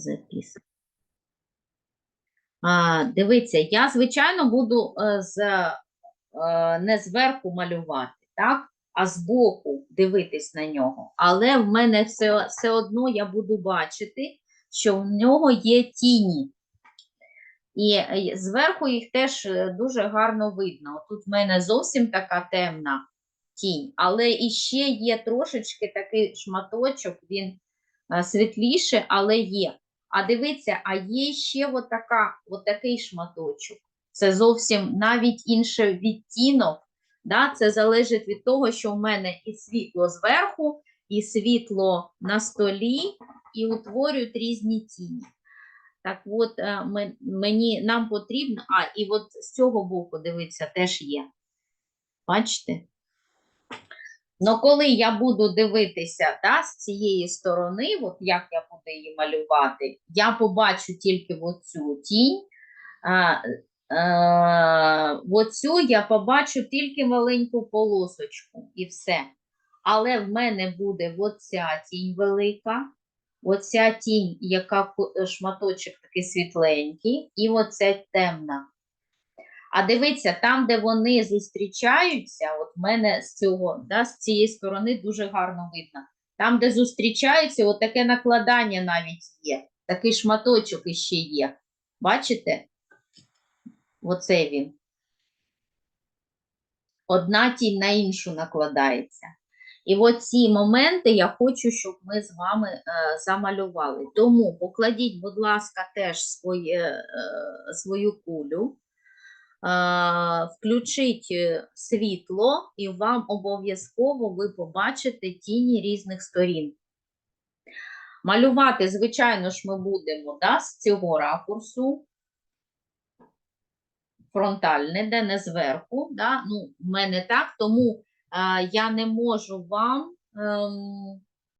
запис. Дивіться, я, звичайно, буду е, з, е, не зверху малювати, так? а збоку дивитись на нього. Але в мене все, все одно я буду бачити, що в нього є тіні. І е, зверху їх теж дуже гарно видно. Тут в мене зовсім така темна тінь, але іще є трошечки такий шматочок, він світліше, але є. А дивіться, а є ще от така, такий шматочок. Це зовсім навіть інший відтінок. Да? Це залежить від того, що в мене і світло зверху, і світло на столі, і утворюють різні тіні. Так от, е, мені, нам потрібно, а, і от з цього боку, дивіться, теж є. Бачите? Ну, коли я буду дивитися да, з цієї сторони, от як я буду її малювати, я побачу тільки оцю тінь. А, е, оцю я побачу тільки маленьку полосочку і все. Але в мене буде оця тінь велика, оця тінь, яка шматочок такий світленький, і оця темна. А дивіться, там, де вони зустрічаються, от в мене з цього, да, з цієї сторони дуже гарно видно. Там, де зустрічаються, от таке накладання навіть є. Такий шматочок іще є. Бачите? Оце він. Одна тінь на іншу накладається. І от ці моменти я хочу, щоб ми з вами е, замалювали. Тому покладіть, будь ласка, теж своє, е, свою кулю. Е, Включіть е, світло, і вам обов'язково ви побачите тіні різних сторін. Малювати, звичайно ж, ми будемо да, з цього ракурсу. Фронтальне, де не зверху. Да? Ну, в мене так, тому е, я не можу вам ем,